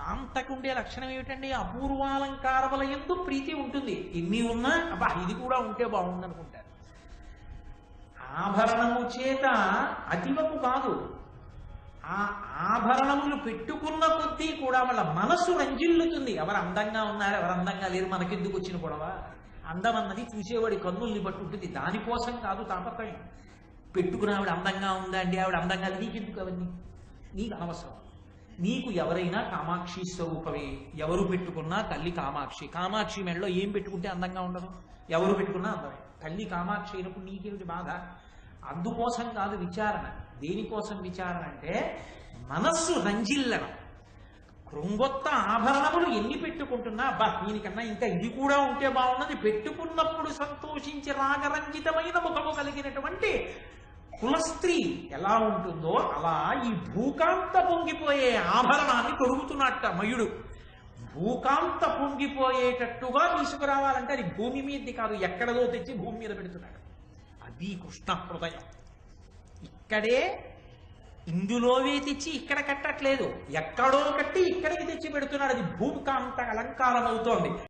కాంతకు ఉండే లక్షణం ఏమిటండి? అపూర్వాలంకారముల ఎందు ప్రీతి ఉంటుంది. ఎన్ని ఉన్నా అబ్బా ఇది కూడా ఉంటే బాగుందనుకుంటారు. ఆభరణము చేత అతివకు కాదు. ఆ ఆభరణములు పెట్టుకున్న కొద్దీ కూడా వాళ్ళ మనసు రంజిల్లుతుంది. ఎవరు అందంగా ఉన్నారు ఎవరు అందంగా లేరు మనకెందుకు వచ్చిన గొడవ? అందం అన్నది చూసేవాడి కన్నుల్ని బట్టి ఉంటుంది. దానికోసం కాదు తాపత్రయం. పెట్టుకున్న ఆవిడ అందంగా ఉందా అండి? ఆవిడ అందంగా నీకెందుకు అవన్నీ? నీకు అనవసరం. నీకు ఎవరైనా కామాక్షి స్వరూపమే. ఎవరు పెట్టుకున్నా తల్లి కామాక్షి. కామాక్షి మెడలో ఏం పెట్టుకుంటే అందంగా ఉండదు? ఎవరు పెట్టుకున్నా అందమే. తల్లి కామాక్షి అయినప్పుడు నీకేమిటి బాధ? అందుకోసం కాదు విచారణ. దేనికోసం విచారణ అంటే మనస్సు రంజిల్లడం. కృంగొత్త ఆభరణములు ఎన్ని పెట్టుకుంటున్నా బా దీనికన్నా ఇంకా ఇది కూడా ఉంటే బాగున్నది పెట్టుకున్నప్పుడు సంతోషించి రాగరంజితమైన ముఖము కలిగినటువంటి కులస్త్రీ ఎలా ఉంటుందో అలా ఈ భూకాంత పొంగిపోయే ఆభరణాన్ని తొడుగుతున్నట్ట మయుడు. భూకాంత పొంగిపోయేటట్టుగా తీసుకురావాలంటే అది భూమి మీదది కాదు ఎక్కడదో తెచ్చి భూమి మీద పెడుతున్నాడు. అది కృష్ణ హృదయం. ఇక్కడే ఇందులోవే తెచ్చి ఇక్కడ కట్టట్లేదు. ఎక్కడో కట్టి ఇక్కడికి తెచ్చి పెడుతున్నాడు. అది భూకాంత అలంకారం అవుతోంది